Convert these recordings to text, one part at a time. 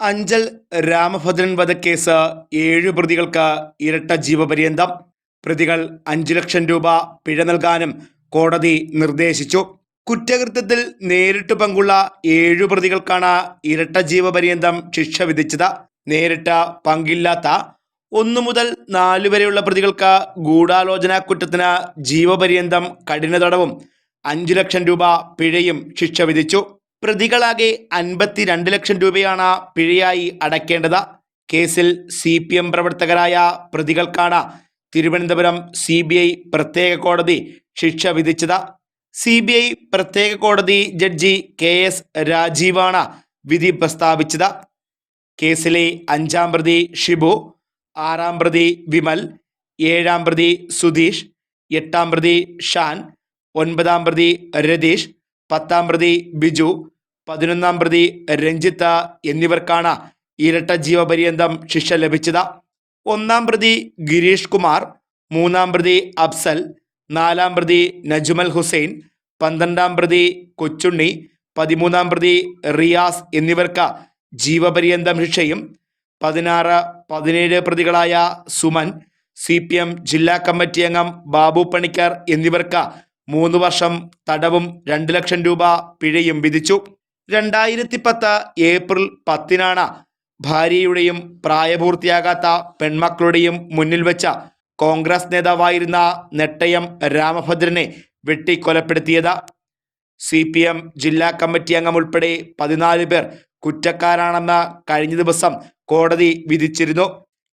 അഞ്ചൽ രാമഭദ്രൻ വധക്കേസ് ഏഴ് പ്രതികൾക്ക് ഇരട്ട ജീവപര്യന്തം. പ്രതികൾ അഞ്ചു ലക്ഷം രൂപ പിഴ നൽകാനും കോടതി നിർദ്ദേശിച്ചു. കുറ്റകൃത്യത്തിൽ നേരിട്ട് പങ്കുള്ള ഏഴു പ്രതികൾക്കാണ് ഇരട്ട ജീവപര്യന്തം ശിക്ഷ വിധിച്ചത്. നേരിട്ട് പങ്കില്ലാത്ത ഒന്നു മുതൽ നാലു വരെയുള്ള പ്രതികൾക്ക് ഗൂഢാലോചന കുറ്റത്തിന് ജീവപര്യന്തം കഠിന തടവും അഞ്ചു ലക്ഷം രൂപ പിഴയും ശിക്ഷ വിധിച്ചു. പ്രതികളാകെ അൻപത്തിരണ്ട് ലക്ഷം രൂപയാണ് പിഴയായി അടയ്ക്കേണ്ടത്. കേസിൽ സി പി എം പ്രവർത്തകരായ പ്രതികൾക്കാണ് തിരുവനന്തപുരം സി ബി ഐ പ്രത്യേക കോടതി ശിക്ഷ വിധിച്ചത്. സി ബി ഐ പ്രത്യേക കോടതി ജഡ്ജി കെ എസ് രാജീവാണ് വിധി പ്രസ്താവിച്ചത്. കേസിലെ അഞ്ചാം പ്രതി ഷിബു ആറാം പ്രതി വിമൽ ഏഴാം പ്രതി സുധീഷ് എട്ടാം പ്രതി ഷാൻ ഒൻപതാം പ്രതി രതീഷ് പത്താം പ്രതി ബിജു പതിനൊന്നാം പ്രതി രഞ്ജിത്ത് എന്നിവർക്കാണ് ഇരട്ട ജീവപര്യന്തം ശിക്ഷ ലഭിച്ചത്. ഒന്നാം പ്രതി ഗിരീഷ് കുമാർ മൂന്നാം പ്രതി അഫ്സൽ നാലാം പ്രതി നജ്മൽ ഹുസൈൻ പന്ത്രണ്ടാം പ്രതി കൊച്ചുണ്ണി പതിമൂന്നാം പ്രതി റിയാസ് എന്നിവർക്ക് ജീവപര്യന്തം ശിക്ഷയും പതിനാറ് പതിനേഴ് പ്രതികളായ സുമൻ സി പി എം ജില്ലാ കമ്മിറ്റി അംഗം ബാബു പണിക്കർ എന്നിവർക്ക് മൂന്ന് വർഷം തടവും രണ്ട് ലക്ഷം രൂപ പിഴയും വിധിച്ചു. രണ്ടായിരത്തി പത്ത് ഏപ്രിൽ പത്തിനാണ് ഭാര്യയുടെയും പ്രായപൂർത്തിയാകാത്ത പെൺമക്കളുടെയും മുന്നിൽ വെച്ച കോൺഗ്രസ് നേതാവായിരുന്ന നെട്ടയം രാമഭദ്രനെ വെട്ടിക്കൊലപ്പെടുത്തിയത്. സി പി എം ജില്ലാ കമ്മിറ്റി അംഗം ഉൾപ്പെടെ പതിനാല് പേർ കുറ്റക്കാരാണെന്ന് കഴിഞ്ഞ ദിവസം കോടതി വിധിച്ചിരുന്നു.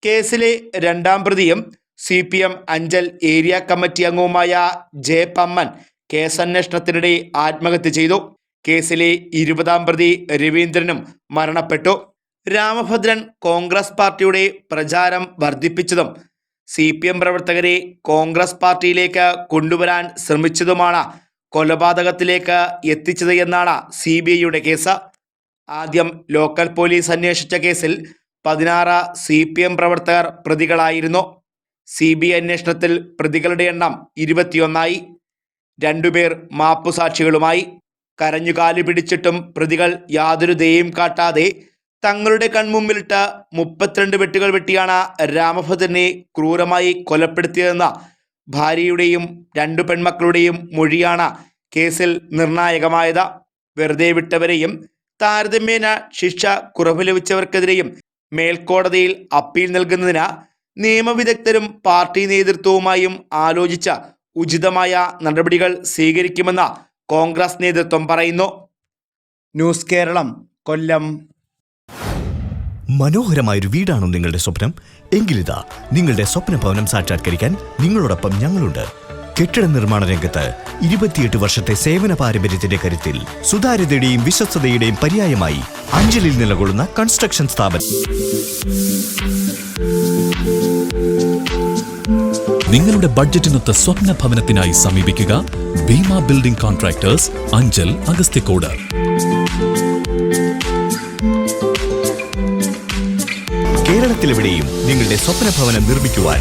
കേസിലെ രണ്ടാം പ്രതിയും C P M Anchal area committee അംഗവുമായ ജെ പമ്മൻ കേസന്വേഷണത്തിനിടെ ആത്മഹത്യ ചെയ്തു. കേസിലെ ഇരുപതാം പ്രതി രവീന്ദ്രനും മരണപ്പെട്ടു. രാമഭദ്രൻ കോൺഗ്രസ് പാർട്ടിയുടെ പ്രചാരം വർദ്ധിപ്പിച്ചതും സി പി എം പ്രവർത്തകരെ കോൺഗ്രസ് പാർട്ടിയിലേക്ക് കൊണ്ടുവരാൻ ശ്രമിച്ചതുമാണ് കൊലപാതകത്തിലേക്ക് എത്തിച്ചത് എന്നാണ് സി ബി ഐയുടെ കേസ്. ആദ്യം ലോക്കൽ പോലീസ് അന്വേഷിച്ച കേസിൽ പതിനാറ് സി പി എം പ്രവർത്തകർ പ്രതികളായിരുന്നു. സി ബി ഐ അന്വേഷണത്തിൽ പ്രതികളുടെ എണ്ണം ഇരുപത്തിയൊന്നായി. രണ്ടുപേർ മാപ്പുസാക്ഷികളുമായി. കരഞ്ഞുകാലു പിടിച്ചിട്ടും പ്രതികൾ യാതൊരു ദയയും കാട്ടാതെ തങ്ങളുടെ കൺമുമ്പിലിട്ട് മുപ്പത്തിരണ്ട് വെട്ടുകൾ വെട്ടിയാണ് രാമഭദ്രനെ ക്രൂരമായി കൊലപ്പെടുത്തിയതെന്ന ഭാര്യയുടെയും രണ്ടു പെൺമക്കളുടെയും മൊഴിയാണ് കേസിൽ നിർണായകമായത്. വെറുതെ വിട്ടവരെയും താരതമ്യേന ശിക്ഷ കുറവ് ലഭിച്ചവർക്കെതിരെയും മേൽക്കോടതിയിൽ അപ്പീൽ നൽകുന്നതിന് നിയമവിദഗ്ധരും പാർട്ടി നേതൃത്വവുമായും ആലോചിച്ച ഉചിതമായ നടപടികൾ സ്വീകരിക്കുമെന്ന് കോൺഗ്രസ് നേതൃത്വം പറയുന്നു. ന്യൂസ് കേരളം കൊല്ലം. മനോഹരമായൊരു വീടാണോ നിങ്ങളുടെ സ്വപ്നം. എങ്കിലിതാ നിങ്ങളുടെ സ്വപ്ന ഭവനം സാക്ഷാത്കരിക്കാൻ നിങ്ങളോടൊപ്പം ഞങ്ങളുണ്ട്. കെട്ടിട നിർമ്മാണ രംഗത്ത് ഇരുപത്തിയെട്ട് വർഷത്തെ സേവന പാരമ്പര്യത്തിന്റെ കരുത്തിൽ സുതാര്യതയുടെയും വിശ്വസ്തതയുടെയും പര്യായമായി അഞ്ചലിൽ നിലകൊള്ളുന്ന കൺസ്ട്രക്ഷൻ സ്ഥാപനം. നിങ്ങളുടെ ബഡ്ജറ്റിനൊത്ത സ്വപ്ന ഭവനത്തിനായി സമീപിക്കുക ഭീമ ബിൽഡിംഗ് കോൺട്രാക്ടേഴ്സ് അഞ്ചൽ അഗസ്ത്യക്കോട്. കേരളത്തിലെവിടെയും നിങ്ങളുടെ സ്വപ്ന ഭവനം നിർമ്മിക്കുവാൻ